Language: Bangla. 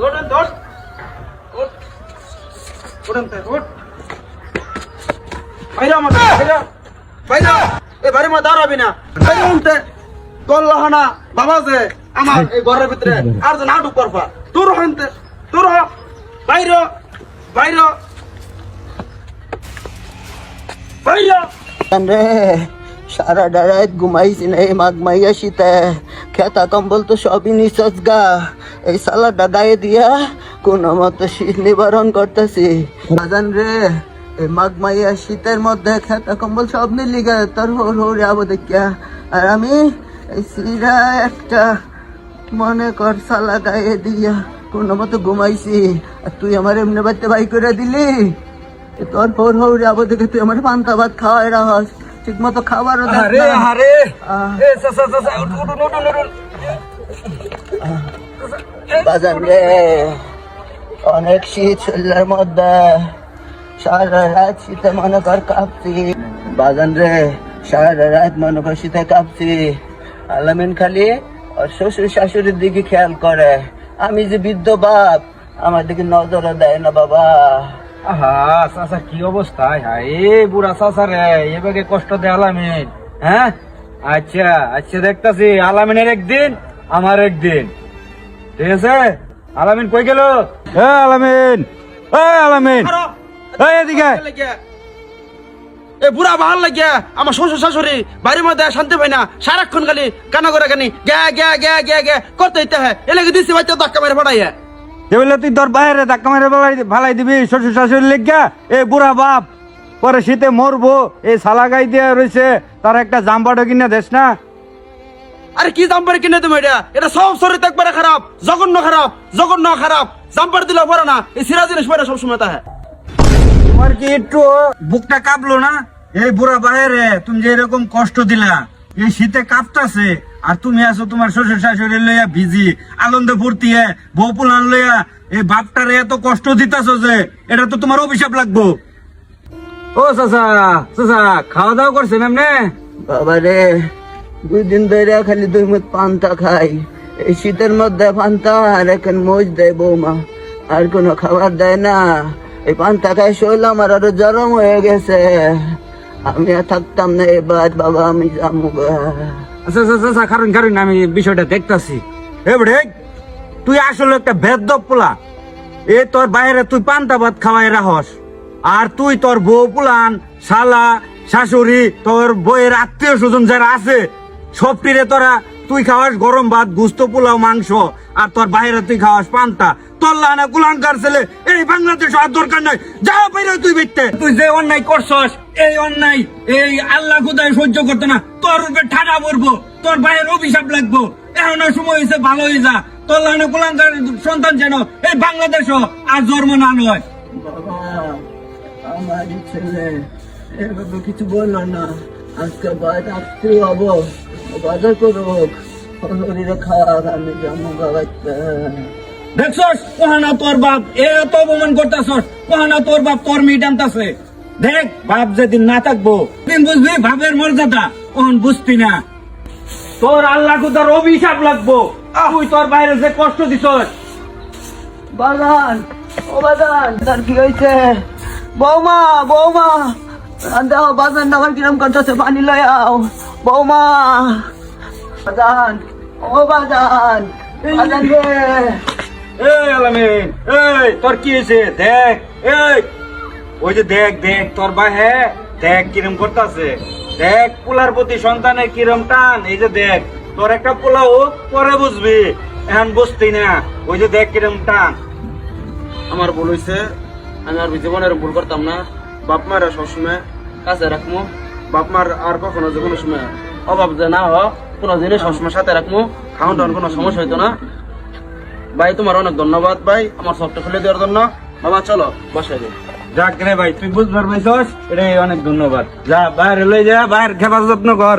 ওঠ ওঠ ওঠেন তে ওঠ বাইরে আমার বাইরে বাইরে এ বাড়ি মা দাঁড়াবি না। বাইরে উনতে তোর লহানা বাবা যে আমার এই ঘরের ভিতরে আর যে নাটক করবা। তোর হইতে তোর হ। বাইরে বাইরে। বাইরে। সারা রাত ঘুমাইছি না, এই মাঘ মাইয়া শীতে। খেতা কম্বল তো সবই নিঃশ্বাস গা। এই সালাডটা গায়ে দিয়া কোন মতো শীত নিবারণ করতেছি। বাজান রে, এই মাঘ মাইয়া শীতের মধ্যে খেতা কম্বল সব নিলি গে, তোর হোর হোর আবো দেখিয়া। আর আমি এই সিরা একটা মনে কর সালা গায়ে দিয়া কোন মতো ঘুমাইছি। আর তুই আমার এমনি বাড়িতে বাই করে দিলি। তোর পর হৌ যাব দেখে তুই আমার পান্তা ভাত খাওয়াই রাখস। ঠিক মতো আরে আরে এ সসা সসা উঠ বাজান রে অনেক শীত শরীরের মধ্যে সারা রাত শীতে মনে কর কাঁপছি। বাজান রে সারা রাত মনে কর শীতে কাঁপছি। আলামিন খালি ওর শ্বশুর শাশুড়ির দিকে খেয়াল করে। আমি যে বৃদ্ধ বাপ আমার দিকে নজরও দেয় না বাবা। আহা চাচা কি অবস্থা? হ্যাঁ বুড়া চাচা রে এবারে কষ্ট দে আলামিন হ্যাঁ? আচ্ছা আচ্ছা দেখতাছি আলামিনের একদিন আমার একদিন। ঠিক আছে? আলামিন কই গেল? এ আলামিন এ আলামিন। এদিকে। এ বুড়া ভালো আমার শ্বশুর শাশুড়ি বাড়ির মধ্যে শান্তি পাই না। সারাক্ষণ খালি কানা করে কানি গ্যা গ্যা গ্যা গ্যা গ্যা করতে ইতে হ্যাঁ। এলাকা দিচ্ছি বাচ্চা ধাক্কা মেরে ফটাই দেবলে তুই তোর বাইরে ধাক্কা মেরে ভালাই দিবি শ্বশুর শাশুড়ি লেগা এ বুড়া বাপ পরে শীতে মরবো এই সালা গাই দিয়ে রয়েছে তার একটা জাম্পাটো কিনে দেশ না? আরে কি জাম্পার কিনে তুমি এটা? এটা সব শরীর একবারে খারাপ জঘন্য খারাপ জঘন্য খারাপ। জাম্পার দিলে পরে না এই সিরা জিনিস পরে সবসময় তা তোমার কি একটু বুকটা কাঁপলো না? এই বুড়া বাইরে তুমি যে এরকম কষ্ট দিলা এই শীতে কাঁপতাছে আর তুমি আছো তোমার শ্বশুর শাশুড়ি লইয়া ভিজি, আনন্দে ফুর্তি বউ পুলান লইয়া এই বাপটারে এত কষ্ট দিতাছো যে, এটা তো তোমার অভিশাপ লাগবো। ও চাচা চাচা খাওয়া দাওয়া করছেন এমনি বাবা রে দুই দিন ধরে খালি দুই মুখ পান্তা খাই। এই শীতের মধ্যে পান্তা আর এখন মোজ দেয় বৌমা। আর কোনো খাবার দেয় না। এই পান্তা খাই শৈল আমার আরও জরম হয়ে গেছে। আমি আর থাকতাম না এবার, বাবা, আমি যাব। আচ্ছা আচ্ছা আচ্ছা কারণ কারণ আমি বিষয়টা দেখতাছি। এবারে তুই আসলে একটা ভেদ্য পোলা। এ তোর বাইরে তুই পান্তা ভাত খাওয়াই রাহস। আর তুই তোর বউ পুলান, শালা, শাশুড়ি, তোর বইয়ের আত্মীয় স্বজন যারা আছে, সব টিরে তোরা তুই খাওয়াস গরম ভাত, গুস্ত, পোলাও, মাংস, আর তোর বাইরে তুই খাওয়াস পান্তা। তোর লানা কুলাঙ্কার ছেলে, এই বাংলাদেশ আর দরকার নাই। যা বাইরে তুই বেরতে তুই যে অন্যায় করছস, এই অন্যায়, এই আল্লাহ খুদায় সহ্য করতো না। তোর উপরে ঠাডা পড়ব, তোর ভাইয়ের অভিশাপ লাগবো। এখন সময় হয়েছে, ভালো হয়ে যা। তোর লানা কুলাঙ্কার সন্তান যেন এই বাংলাদেশ আর জন্ম না নয় আমার ছেলে, এভাবে কিছু বলল না। আজকে বাদ আসতে হব বাজার তোর বাপ, এ তোর বাপ তোর মেয়ে টানতাছে। দেখ, বাপ যেদিন না থাকব দিন বুঝবি বাপের মর্যাদা। কখন বুঝতি না। তোর বাইরে যে কষ্ট দিছস। বাগান, ও বাগান কি হয়েছে বৌমা বৌমা দাও বাগান আমার কিরম করতেছে পানি লয়াও বৌমা বাগান ও বাগান বাগান রে। এই আলামিন এই তোর কি হয়েছে? দেখ এই ওই যে দেখ দেখ তোর ভাই হ্যাঁ দেখ কিরম করতেছে। দেখ পোলার প্রতি সন্তানের কিরম টান এই যে দেখ তোর একটা পোলা ও পরে বুঝবি এখন বুঝতি না ওই যে দেখ কিরম টান। আমার ভুল হয়েছে আমি আর জীবনের ভুল করতাম না বাপ মারা সবসময় কাছে রাখব বাপ মার আর কখনো যে কোনো সময় অভাব যে না হোক কোনো জিনিস সবসময় সাথে রাখব খাওয়ান টাউন কোনো সমস্যা হইতো না। ভাই, তোমার অনেক ধন্যবাদ ভাই, আমার সবটা খুলে দেওয়ার জন্য। বাবা, চলো বসে দিই যাক রে ভাই, তুই বুঝবার পাইছস, এটাই অনেক ধন্যবাদ। যা, বাইরে লই যা, বাইরে খেবার যত্ন কর।